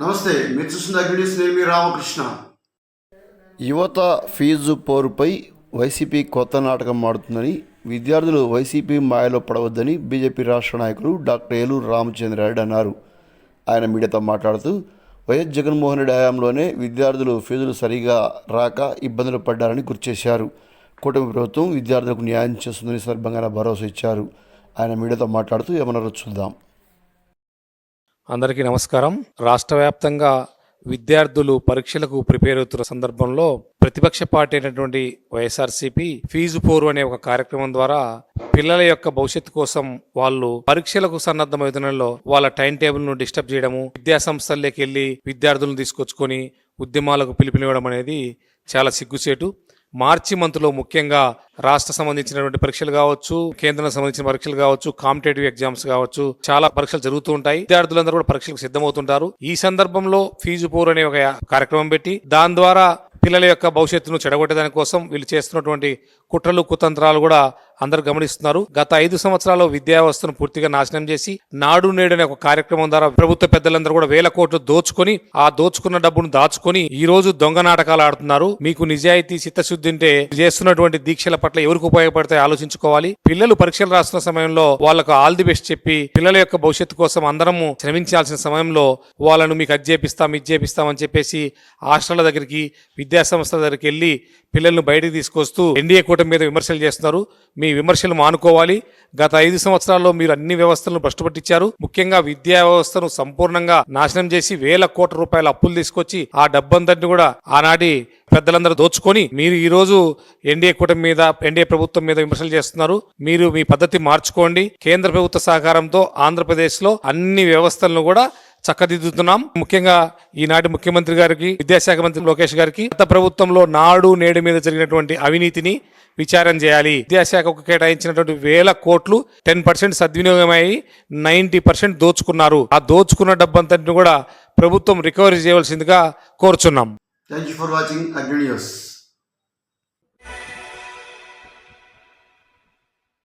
నమస్తే మీరు చూస్తున్న అగ్ని నేను రామకృష్ణ. యువత ఫీజు పోరుపై వైసీపీ కొత్త నాటకం ఆడుతుందని విద్యార్థులు వైసీపీ మాయలో పడవద్దని బీజేపీ రాష్ట్ర నాయకులు డాక్టర్ ఏలూరు రామచంద్రారెడ్డి అన్నారు. ఆయన మీడియాతో మాట్లాడుతూ వైఎస్ జగన్మోహన్ రెడ్డి హయాంలోనే విద్యార్థులు ఫీజులు సరిగా రాక ఇబ్బందులు పడ్డారని గుర్తు చేశారు. కూటమి ప్రభుత్వం విద్యార్థులకు న్యాయం చేస్తుందని సందర్భంగా భరోసా ఇచ్చారు. ఆయన మీడియాతో మాట్లాడుతూ ఏమన్నారో చూద్దాం. అందరికీ నమస్కారం. రాష్ట్ర వ్యాప్తంగా విద్యార్థులు పరీక్షలకు ప్రిపేర్ అవుతున్న సందర్భంలో ప్రతిపక్ష పార్టీ అయినటువంటి వైఎస్ఆర్సీపీ ఫీజు పోరు అనే ఒక కార్యక్రమం ద్వారా పిల్లల యొక్క భవిష్యత్తు కోసం వాళ్ళు పరీక్షలకు సన్నద్ధమవుతున్నలో వాళ్ళ టైం టేబుల్ను డిస్టర్బ్ చేయడము విద్యా సంస్థల్లోకి వెళ్ళి విద్యార్థులను తీసుకొచ్చుకొని ఉద్యమాలకు పిలుపునివ్వడం అనేది చాలా సిగ్గుచేటు. మార్చి మంత్లో ముఖ్యంగా రాష్ట్ర సంబంధించినటువంటి పరీక్షలు కావచ్చు కేంద్రం సంబంధించిన పరీక్షలు కావచ్చు కాంపిటేటివ్ ఎగ్జామ్స్ కావచ్చు చాలా పరీక్షలు జరుగుతూ ఉంటాయి. విద్యార్థులందరూ కూడా పరీక్షలకు సిద్ధమవుతుంటారు. ఈ సందర్భంలో ఫీజు పోర్ అనే ఒక కార్యక్రమం పెట్టి దాని ద్వారా పిల్లల యొక్క భవిష్యత్తును చెడగొట్టేదాని కోసం వీళ్ళు చేస్తున్నటువంటి కుట్రలు కుతంత్రాలు కూడా అందరు గమనిస్తున్నారు. గత ఐదు సంవత్సరాల్లో విద్యా వ్యవస్థను పూర్తిగా నాశనం చేసి నాడు నేడు అనే ఒక కార్యక్రమం ద్వారా ప్రభుత్వ పెద్దలందరూ కూడా వేల కోట్లు దోచుకొని ఆ దోచుకున్న డబ్బును దాచుకొని ఈ రోజు దొంగ నాటకాలు ఆడుతున్నారు. మీకు నిజాయితీ చిత్తశుద్ధి ఉంటే చేస్తున్నటువంటి దీక్షల పట్ల ఎవరికి ఉపయోగపడతాయి ఆలోచించుకోవాలి. పిల్లలు పరీక్షలు రాస్తున్న సమయంలో వాళ్ళకు ఆల్ ది బెస్ట్ చెప్పి పిల్లల యొక్క భవిష్యత్తు కోసం అందరము శ్రమించాల్సిన సమయంలో వాళ్ళను మీకు అది చేపిస్తాం ఇది చేపిస్తాం అని చెప్పేసి హాస్టళ్ళ దగ్గరికి విద్యాసంస్థల దగ్గరికి వెళ్ళి పిల్లలను బయటకు తీసుకొస్తూ ఎన్డీఏ కూడా కూటమి మీద విమర్శలు చేస్తున్నారు. మీ విమర్శలు మానుకోవాలి. గత ఐదు సంవత్సరాల్లో మీరు అన్ని వ్యవస్థలను భ్రష్టుపట్టించారు. ముఖ్యంగా విద్యా వ్యవస్థను సంపూర్ణంగా నాశనం చేసి వేల కోట్ల రూపాయల అప్పులు తీసుకొచ్చి ఆ డబ్బందరిని కూడా ఆనాటి పెద్దలందరూ దోచుకొని మీరు ఈరోజు ఎన్డీఏ కూటమి మీద ఎన్డీఏ ప్రభుత్వం మీద విమర్శలు చేస్తున్నారు. మీరు మీ పద్ధతి మార్చుకోండి. కేంద్ర ప్రభుత్వ సహకారంతో ఆంధ్రప్రదేశ్లో అన్ని వ్యవస్థలను కూడా చక్కదిద్దుతున్నాం. ముఖ్యంగా ఈనాటి ముఖ్యమంత్రి గారికి విద్యాశాఖ మంత్రి లోకేష్ గారికి గత ప్రభుత్వంలో నాడు నేడు మీద జరిగినటువంటి అవినీతిని విచారణ చేయాలి. విద్యాశాఖకు కేటాయించినటువంటి వేల కోట్లు టెన్ పర్సెంట్ సద్వినియోగమై నైంటీ పర్సెంట్ దోచుకున్నారు. ఆ దోచుకున్న డబ్బంతటిని కూడా ప్రభుత్వం రికవరీ చేయవలసిందిగా కోరుచున్నాం. Thank you for watching Agni news